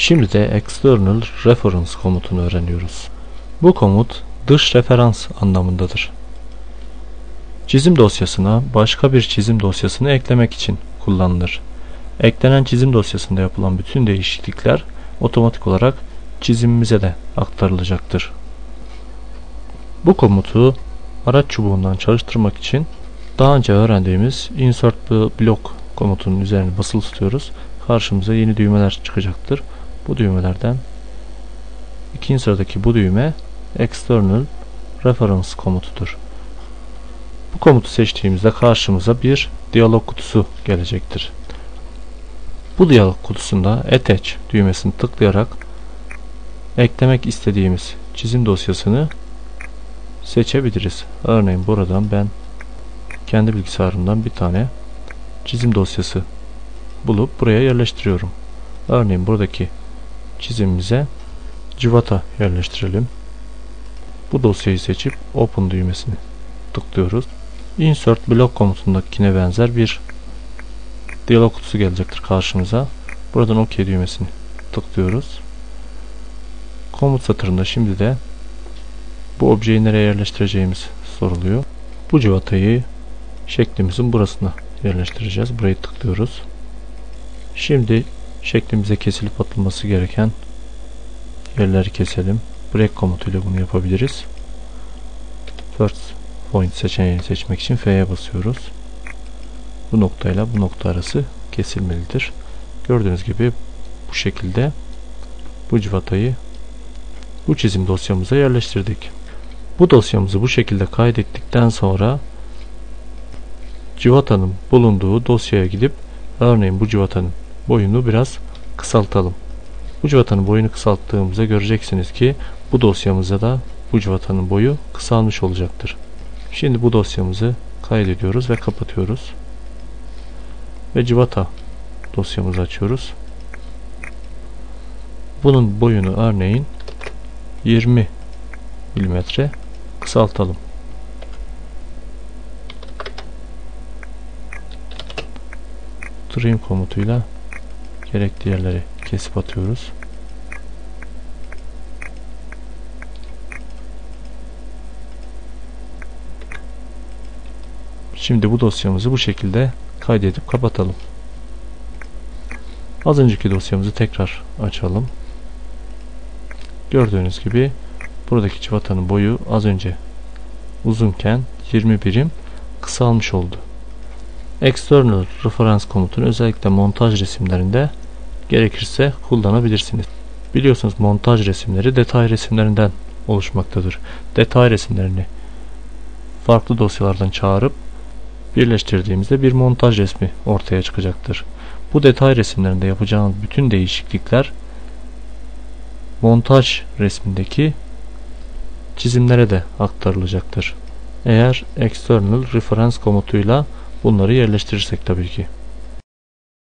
Şimdi de external reference komutunu öğreniyoruz. Bu komut dış referans anlamındadır. Çizim dosyasına başka bir çizim dosyasını eklemek için kullanılır. Eklenen çizim dosyasında yapılan bütün değişiklikler otomatik olarak çizimimize de aktarılacaktır. Bu komutu araç çubuğundan çalıştırmak için daha önce öğrendiğimiz insert block komutunun üzerine basılı tutuyoruz. Karşımıza yeni düğmeler çıkacaktır. Bu düğmelerden ikinci sıradaki bu düğme external reference komutudur. Bu komutu seçtiğimizde karşımıza bir diyalog kutusu gelecektir. Bu diyalog kutusunda attach düğmesini tıklayarak eklemek istediğimiz çizim dosyasını seçebiliriz. Örneğin buradan ben kendi bilgisayarımdan bir tane çizim dosyası bulup buraya yerleştiriyorum. Örneğin buradaki çizimimize civata yerleştirelim. Bu dosyayı seçip open düğmesini tıklıyoruz. Insert block komutundakine benzer bir diyalog kutusu gelecektir karşımıza. Buradan OK düğmesini tıklıyoruz. Komut satırında şimdi de bu objeyi nereye yerleştireceğimiz soruluyor. Bu civatayı şeklimizin burasına yerleştireceğiz. Burayı tıklıyoruz. Şimdi şeklimize kesilip atılması gereken yerleri keselim. Break komutuyla bunu yapabiliriz. First point seçeneğini seçmek için F'ye basıyoruz. Bu noktayla bu nokta arası kesilmelidir. Gördüğünüz gibi bu şekilde bu civatayı bu çizim dosyamıza yerleştirdik. Bu dosyamızı bu şekilde kaydettikten sonra civatanın bulunduğu dosyaya gidip örneğin bu civatanın boyunu biraz kısaltalım. Bu civatanın boyunu kısalttığımızda göreceksiniz ki bu dosyamıza da bu civatanın boyu kısalmış olacaktır. Şimdi bu dosyamızı kaydediyoruz ve kapatıyoruz. Ve civata dosyamızı açıyoruz. Bunun boyunu örneğin 20 milimetre kısaltalım. Trim komutuyla gerekli yerleri kesip atıyoruz. Şimdi bu dosyamızı bu şekilde kaydedip kapatalım. Az önceki dosyamızı tekrar açalım. Gördüğünüz gibi buradaki çıvatanın boyu az önce uzunken 20 birim kısalmış oldu. External reference komutunu özellikle montaj resimlerinde gerekirse kullanabilirsiniz. Biliyorsunuz montaj resimleri detay resimlerinden oluşmaktadır. Detay resimlerini farklı dosyalardan çağırıp birleştirdiğimizde bir montaj resmi ortaya çıkacaktır. Bu detay resimlerinde yapacağınız bütün değişiklikler montaj resmindeki çizimlere de aktarılacaktır. Eğer external reference komutuyla bunları yerleştirirsek tabii ki.